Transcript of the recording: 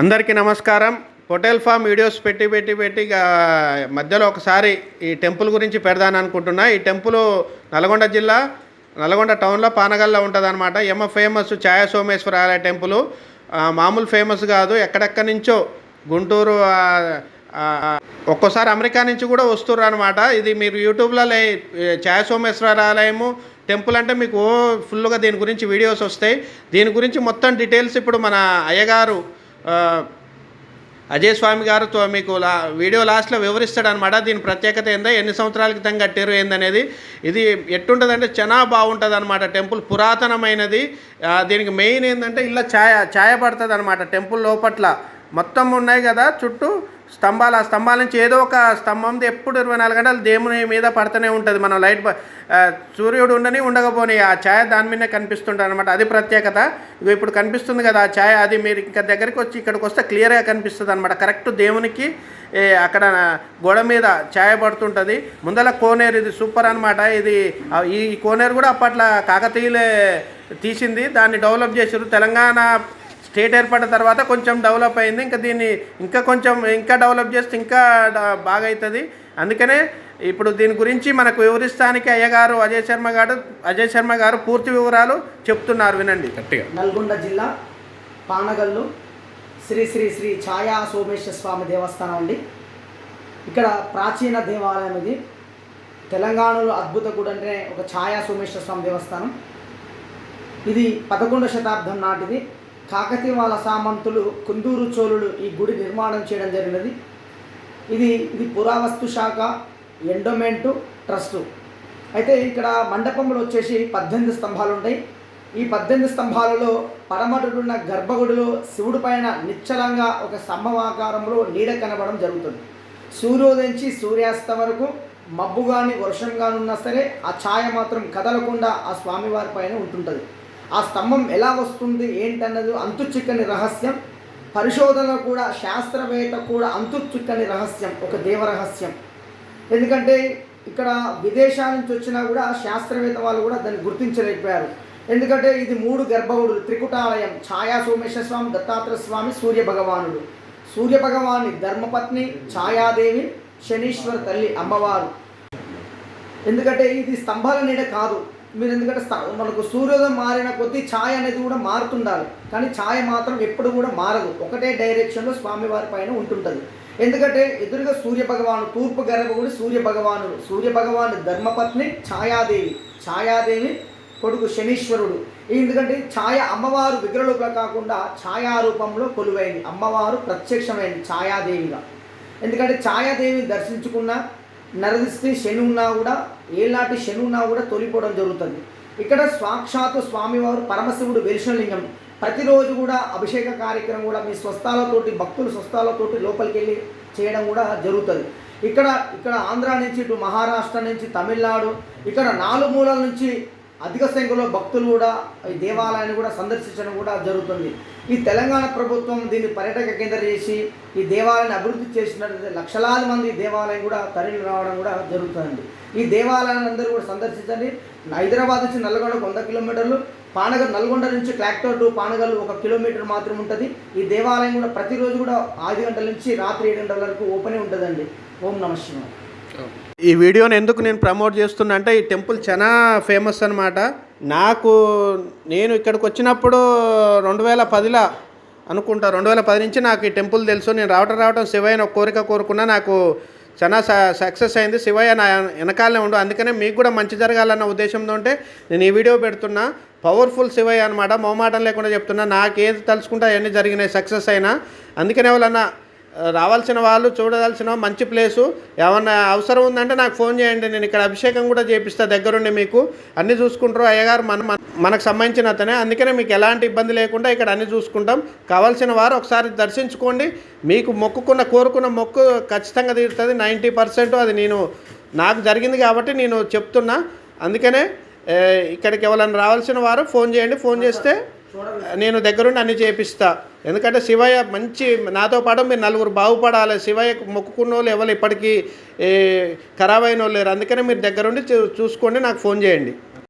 అందరికీ నమస్కారం. Hotel form videos పెట్టి పెట్టి పెట్టి మధ్యలో ఒకసారి ఈ టెంపుల్ గురించి పెడదాను అనుకుంటున్నా. ఈ టెంపుల్ నల్గొండ జిల్లా నల్గొండ టౌన్లో పానగల్లో ఉంటుంది అనమాట ఎమ్మ ఫేమస్ ఛాయ సోమేశ్వర ఆలయ టెంపుల్. మామూలు ఫేమస్ కాదు. ఎక్కడెక్కడి నుంచో గుంటూరు ఒక్కోసారి అమెరికా నుంచి కూడా వస్తుర్రు అనమాట ఇది మీరు యూట్యూబ్లో ఛాయ సోమేశ్వర ఆలయము టెంపుల్ అంటే మీకు ఫుల్గా దీని గురించి వీడియోస్ వస్తాయి. దీని గురించి మొత్తం డీటెయిల్స్ ఇప్పుడు మన అయ్యగారు అజయ్ స్వామి గారితో మీకు లా వీడియో లాస్ట్లో వివరిస్తాడనమాట దీని ప్రత్యేకత ఏందో ఎన్ని సంవత్సరాల క్రితం కట్టారు ఏందనేది. ఇది ఎట్టుంటుందంటే చాలా బాగుంటుంది అనమాట టెంపుల్. పురాతనమైనది. దీనికి మెయిన్ ఏంటంటే ఇలా ఛాయ ఛాయ పడుతుంది అనమాట టెంపుల్ లోపట్ల. మొత్తం ఉన్నాయి కదా చుట్టూ స్తంభాలు ఆ స్తంభాల నుంచి ఏదో ఒక స్తంభంది ఎప్పుడు ఇరవై నాలుగు గంటలు దేవుని మీద పడుతూనే ఉంటుంది. మనం లైట్ సూర్యుడు ఉండని ఉండకపోని ఆ ఛాయ దాని మీదనే కనిపిస్తుంటుంది అనమాట అది ప్రత్యేకత. ఇప్పుడు కనిపిస్తుంది కదా ఆ ఛాయ అది మీరు ఇంకా దగ్గరికి వచ్చి ఇక్కడికి వస్తే క్లియర్గా కనిపిస్తుంది అనమాట కరెక్ట్ దేవునికి అక్కడ గోడ మీద ఛాయ పడుతుంటుంది. ముందల కోనేరు ఇది సూపర్ అనమాట ఇది ఈ కోనేరు కూడా అప్పట్లో కాకతీయులే తీసింది. దాన్ని డెవలప్ చేసారు తెలంగాణ స్టేట్ ఏర్పడిన తర్వాత కొంచెం డెవలప్ అయింది. ఇంకా దీన్ని ఇంకా కొంచెం ఇంకా డెవలప్ చేస్తే ఇంకా బాగా అవుతుంది అందుకనే ఇప్పుడు దీని గురించి మనకు వివరిస్తానికి అయ్యగారు అజయ్ శర్మ గారు అజయ్ శర్మ గారు పూర్తి వివరాలు చెప్తున్నారు. వినండి. గట్టిగా. నల్గొండ జిల్లా పానగల్లు శ్రీ శ్రీ శ్రీ ఛాయా సోమేశ్వర స్వామి దేవస్థానం అండి. ఇక్కడ ప్రాచీన దేవాలయం ఇది. తెలంగాణలో అద్భుత గుడి అంటే ఒక ఛాయా సోమేశ్వర స్వామి దేవస్థానం. ఇది పదకొండవ శతాబ్దం నాటిది. కాకతీయ సామంతులు కుందూరు చోళులు ఈ గుడి నిర్మాణం చేయడం జరిగినది. ఇది ఇది పురావస్తు శాఖ ఎండోమెంటు ట్రస్టు. అయితే ఇక్కడ మండపంలో వచ్చేసి పద్దెనిమిది స్తంభాలు ఉంటాయి. ఈ పద్దెనిమిది స్తంభాలలో పడమటుడున్న గర్భగుడిలో శివుడి పైన నిశ్చలంగా ఒక స్తంభమాకారంలో నీడ కనబడడం జరుగుతుంది. సూర్యోదయించి సూర్యాస్తం వరకు మబ్బు కానీ వర్షం కానీ ఉన్నా సరే ఆ ఛాయ మాత్రం కదలకుండా ఆ స్వామివారి పైన ఉంటుంటుంది. ఆ స్తంభం ఎలా వస్తుంది ఏంటన్నది అంతు చిక్కని రహస్యం. పరిశోధన కూడా శాస్త్రవేత్త కూడా అంతు చిక్కని రహస్యం ఒక దేవ రహస్యం ఎందుకంటే ఇక్కడ విదేశాల నుంచి వచ్చినా కూడా శాస్త్రవేత్త వాళ్ళు కూడా దాన్ని గుర్తించలేకపోయారు. ఎందుకంటే ఇది మూడు గర్భగుడులు త్రికుటాలయం ఛాయా సోమేశ్వర స్వామి దత్తాత్రేయ స్వామి సూర్య భగవానుడు సూర్య భగవాని ధర్మపత్ని ఛాయాదేవి శనీశ్వర తల్లి అమ్మవారు. ఎందుకంటే ఇది స్తంభాల నీడ కాదు. మీరు ఎందుకంటే మనకు సూర్యోదయం మారిన కొద్దీ ఛాయ అనేది కూడా మారుతుండాలి. కానీ ఛాయ మాత్రం ఎప్పుడు కూడా మారదు. ఒకటే డైరెక్షన్లో స్వామివారి పైన ఉంటుంటుంది. ఎందుకంటే ఎదురుగా సూర్య భగవాను తూర్పు గర్భగుడి సూర్య భగవానుడు సూర్య భగవాను ధర్మపత్ని ఛాయాదేవి. ఛాయాదేవి కొడుకు శనీశ్వరుడు. ఎందుకంటే ఛాయ అమ్మవారు విగ్రహంగా కాకుండా ఛాయా రూపంలో కొలువైంది. అమ్మవారు ప్రత్యక్షమైంది ఛాయాదేవిగా. ఎందుకంటే ఛాయాదేవిని దర్శించుకున్న నరదిస్తే శని ఉన్నా కూడా ఏలాంటి శని ఉన్నా కూడా తొలిపోవడం జరుగుతుంది. ఇక్కడ సాక్షాత్తు స్వామివారు పరమశివుడు వెలిషలింగం ప్రతిరోజు కూడా అభిషేక కార్యక్రమం కూడా మీ స్వస్థాలతోటి భక్తులు స్వస్థాలతోటి లోపలికి వెళ్ళి చేయడం కూడా జరుగుతుంది. ఇక్కడ ఇక్కడ ఆంధ్ర నుంచి ఇటు మహారాష్ట్ర నుంచి తమిళనాడు ఇక్కడ నాలుగు మూలల నుంచి అధిక సంఖ్యలో భక్తులు కూడా ఈ దేవాలయాన్ని కూడా సందర్శించడం కూడా జరుగుతుంది. ఈ తెలంగాణ ప్రభుత్వం దీన్ని పర్యాటక కేంద్రం చేసి ఈ దేవాలయాన్ని అభివృద్ధి చేసినట్లయితే లక్షలాది మంది దేవాలయం కూడా తరలి రావడం కూడా జరుగుతుంది ఈ దేవాలయాన్ని అందరూ కూడా సందర్శించండి. హైదరాబాద్ నుంచి నల్గొండకు వంద కిలోమీటర్లు పానగల్ నల్గొండ నుంచి ట్రాక్టర్ టు పానగల్ ఒక కిలోమీటర్ మాత్రం ఉంటుంది. ఈ దేవాలయం కూడా ప్రతిరోజు కూడా ఆరు గంటల నుంచి రాత్రి ఏడు గంటల వరకు ఓపెనే ఉంటుందండి. ఓం నమ శివాయ. ఈ వీడియోని ఎందుకు నేను ప్రమోట్ చేస్తున్నా అంటే ఈ టెంపుల్ చాలా ఫేమస్ అనమాట నాకు నేను ఇక్కడికి వచ్చినప్పుడు రెండు వేల పదిలో అనుకుంటా రెండు వేల పది నుంచి నాకు ఈ టెంపుల్ తెలుసు. నేను రావటం రావటం శివయ్య ఒక కోరిక కోరుకున్నా నాకు చాలా సక్సెస్ అయింది. శివయ్య నా వెనకాలనే ఉండు. అందుకనే మీకు కూడా మంచి జరగాలన్న ఉద్దేశంతో ఉంటే నేను ఈ వీడియో పెడుతున్నా. పవర్ఫుల్ శివయ్య అనమాట మొహమాటం లేకుండా చెప్తున్నా. నాకేది తలుచుకుంటే అవన్నీ జరిగినాయి సక్సెస్ అయినా. అందుకనే వాళ్ళన్నా రావాల్సిన వాళ్ళు చూడదాల్సిన మంచి ప్లేసు. ఏమన్నా అవసరం ఉందంటే నాకు ఫోన్ చేయండి. నేను ఇక్కడ అభిషేకం కూడా చేపిస్తా దగ్గరుండి మీకు. అన్నీ చూసుకుంటారు అయ్యగారు. మన మనకు సంబంధించిన అతనే. అందుకనే మీకు ఎలాంటి ఇబ్బంది లేకుండా ఇక్కడ అన్నీ చూసుకుంటాం. కావాల్సిన వారు ఒకసారి దర్శించుకోండి. మీకు మొక్కుకున్న కోరుకున్న మొక్కు ఖచ్చితంగా తీరుతుంది. నైంటీ పర్సెంట్ అది నేను నాకు జరిగింది కాబట్టి నేను చెప్తున్నా. అందుకనే ఇక్కడికి ఎవరైనా రావాల్సిన వారు ఫోన్ చేయండి. ఫోన్ చేస్తే నేను దగ్గరుండి అన్ని చేపిస్తా. ఎందుకంటే శివయ్య మంచి నాతో పాటు మీరు నలుగురు బాగుపడాలి. శివయ్యకు మొక్కుకున్న వాళ్ళు ఎవరు ఇప్పటికీ ఖరాబ్ అయిన వాళ్ళు లేరు. అందుకనే మీరు దగ్గరుండి చూ- చూసుకోండి నాకు ఫోన్ చేయండి.